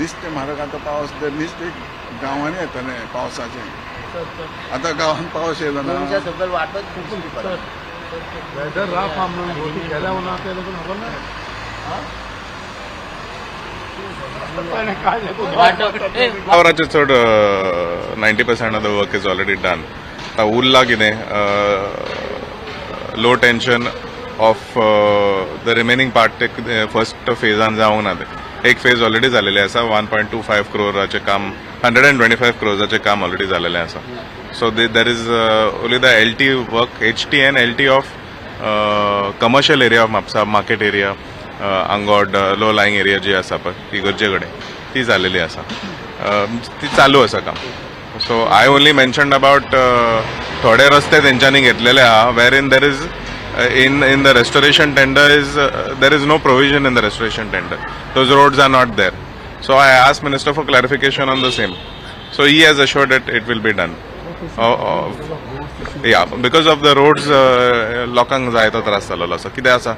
नुसते म्हारग आता पावस ते नुसते गांवांनी येताले पावसाचे. आता गावात पावस येयलो सकल वाटत वेदर राफ आहा म्हणून भोवती गेल्या उन्हा ते लोक खबर ना काय वाटत ए, वावराचे चड ninety percent of the work is already done आतां उरला कितें low tension of the remaining part ते फर्स्ट फेजान जावंक ना ते एक फेज ऑलरेडी जालेले आसा वन पॉयंट टू फायव्ह क्रोराचें काम हंड्रेड अँड ट्वेंटी फायव्ह क्रोराचें काम ऑलरेडी जालेलें आसा so there is only the L T work H T N L T of commercial area of Mapusa market area आंगोड low lying area जी आसा पळय इगर्जे कडेन ती जालेली आसा ती चालू आसा काम. So I only mention about थोडे रस्ते तेंच्यांनी घेतलेले आहा वेर in there is in in the restoration tender is uh, there is no provision in the restoration tender those roads are not there so i asked minister for clarification on the same so he has assured that it will be done oh, oh, yeah because of the roads uh, लोकांक जायतो त्रास जालोलो आसा कितें आसा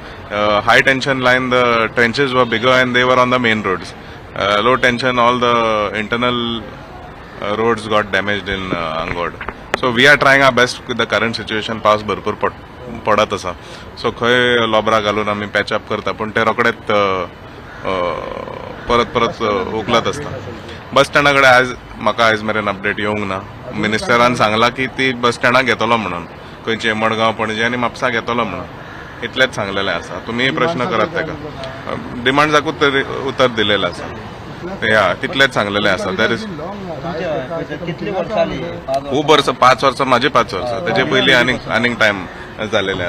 high tension line the trenches were bigger and they were on the main roads low tension all the internal uh, roads got damaged in uh, Angod. So we are trying our best with the current situation. पावस भरपूर पड पडत आसा so खंय लोबरा घालून आमी patch-up करता पूण ते अ, परत परत अ, उखलत आसता बस स्टँडा कडेन आयज म्हाका आयज मेरेन अपडेट येवंक ना. मिनिस्टरान सांगला की ती बस स्टँडाक घेतलो म्हणून. खंयचे मडगांव पणजे आनी म्हापसा घेतलो म्हणून. इतलेंच सांगलेलें आसा. तुमी प्रश्न करात ताका डिमांड्साक उत्तर उत्तर दिलेलें आसा. या तितलेंच सांगलेलें आसा. दॅर इज कितली वर्ष जाली खूप वर्ष पाच वर्ष माझे पाच वर्ष. त्याच्या पयली आनीक आनीक टाइम झालेले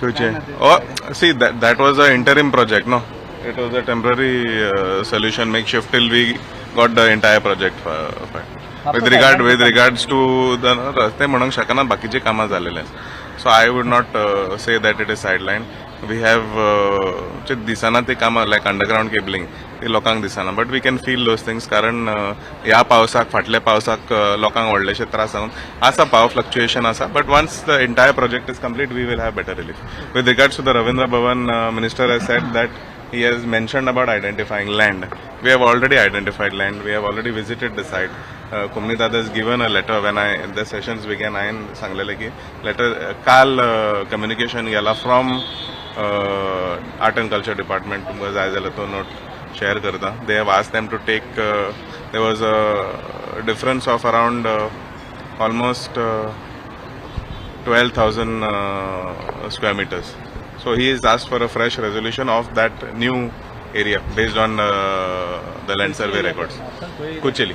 खंयचे ओ see that was a interim project no it was a temporary solution makeshift till we got the entire project with regard with regards to the रस्ते म्हणूंक शकना बाकीचे कामां झालेले so I would not say that it is side line we have दिसना ते कामां like underground cabling ती लोकांक दिसना but we can feel those things कारण ह्या पावसाक फाटल्या पावसाक लोकांक व्हडलेशे त्रास जावन आसा पावर फ्लक्च्युएशन आसा but once the entire project is complete we will have better relief with regards to the Ravindra Bhavan minister has set that he has mentioned about identifying land. We have already identified land. We have already visited the site. Uh, Kumni Dada has given a letter when I the sessions began. I सांगलेले की letter काल communication गेला from art and culture department तुमकां जाय जाल्यार तो note share. They have asked them to take, uh, there was a difference of around uh, almost uh, 12,000 uh, square meters. So he is asked for a fresh resolution of that new area based on uh, the land survey records. कुचेली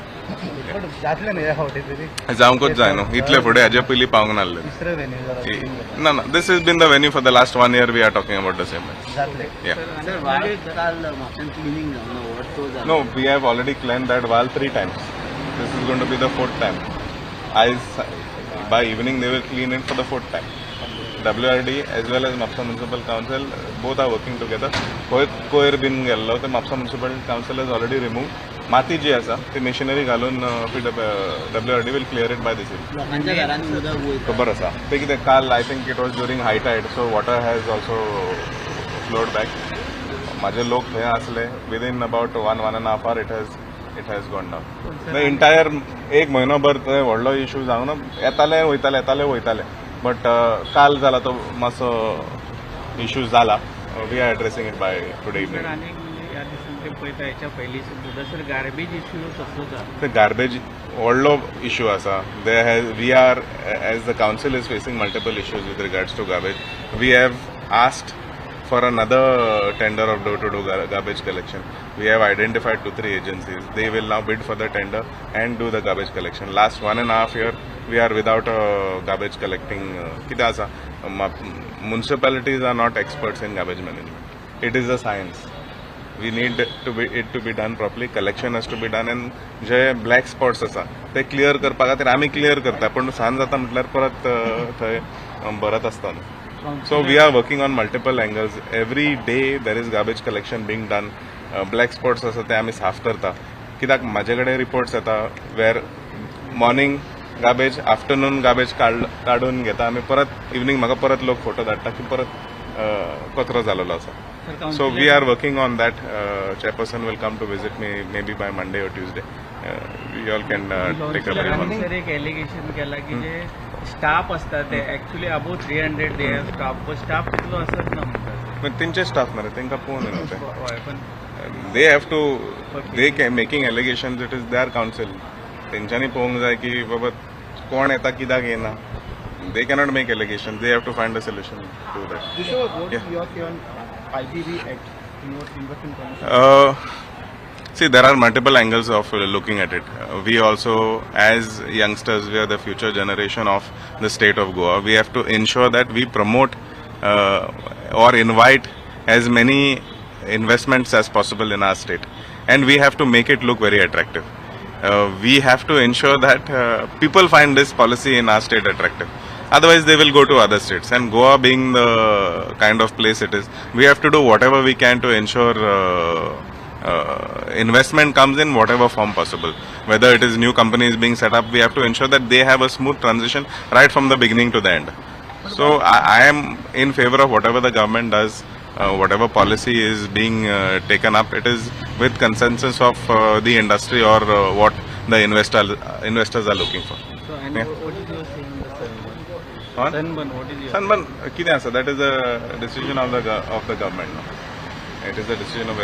पण जातले न्ही ह्या फावटी तरी जावंकूच जाय न्हू इतले फुडें हाजे पयलीं पावंक नासलें तिसरं वेन्यू जरा ना ना this is been the venue for the last one year we are talking about the same जातले या सर वाय काल म्हापशान क्लिनिंग जावन वॉट तो जालो No, we have already cleaned that wall three times. This is going to be the fourth time. Time. WRD as well as Mapsa Municipal Council both are working together. कोयर bin गेल्लो ते Mapusa municipal council has already removed. माती जी आसा ती machinery घालून W R D will clear it by this खबर आसा ते कितें काल I think it was during high tide so water has also flowed back माझे लोक थंय आसले within about one one and half hour it has it has gone down entire एक म्हयनोभर थंय व्हडलो इशू जावं ना येताले वयताले येताले वयताले बट काल जाला तो मातसो इशू जाला we are addressing it by today sir evening आणि या दिवसांचे पळयता हेच्या पयलीं सुद्दां सर गार्बेज इश्यू कसलो जाता the garbage व्हडलो इशू आसा they has we are as the council is facing multiple issues with regards to garbage we have asked for another tender of door to door garbage collection we have identified two three agencies they will now bid for the tender and do the garbage collection last one and a half year we are without garbage collecting कितें आसा municipalities are not experts in garbage management it is a science we need to be it to be done properly collection has to be done N जे black spots आसा ते clear करपा खातीर आमी clear करता पूण सांज जाता म्हटल्यार परत थंय भरत आसता न्हू so we are working on multiple angles every day there is garbage collection being done black spots आसा ते आमी साफ करता. कित्याक म्हाजे कडेन रिपोर्ट्स येता वेर मॉर्नींग गार्बेज आफ्टरनून गार्बेज काड काडून घेता. आमी परत इवनिंग म्हाका परत लोक फोटो धाडटा की परत कचरो जालेलो आसा. Uh, chairperson will come to visit me maybe by Monday or Tuesday. Uh, you all can uh, take a brief on sir एक एलिगेशन केला की जे स्टाफ असता ते actually about three hundred they staff staff तितलो असत ना पण तेंचे स्टाफ मरे तेंका पोवन येता they have to they making allegation it is their council तेंच्यांनी पळोवंक जाय की बाबा कोण येता कित्याक येना they cannot make allegation they have to find a solution to that Yeah. Uh, see, there are multiple angles of uh, looking at it. Uh, we also, as youngsters, we are the future generation of the state of Goa. We have to ensure that we promote uh, or invite as many investments as possible in our state, and we have to make it look very attractive. Uh, we have to ensure that uh, people find this policy in our state attractive. Otherwise, they will go to other states. And Goa being the kind of place it is, we have to do whatever we can to ensure uh, uh, investment comes in whatever form possible. Whether it is new companies being set up, we have to ensure that they have a smooth transition right from the beginning to the end. So I, I am in favor of whatever the government does, uh, whatever policy is being uh, taken up, it is with consensus of uh, the industry or what the investor, investors are looking for. So, and yeah. what is your saying on Sunburn, what is your Sunburn, That is a decision of the, of the government. No? It is a decision of whether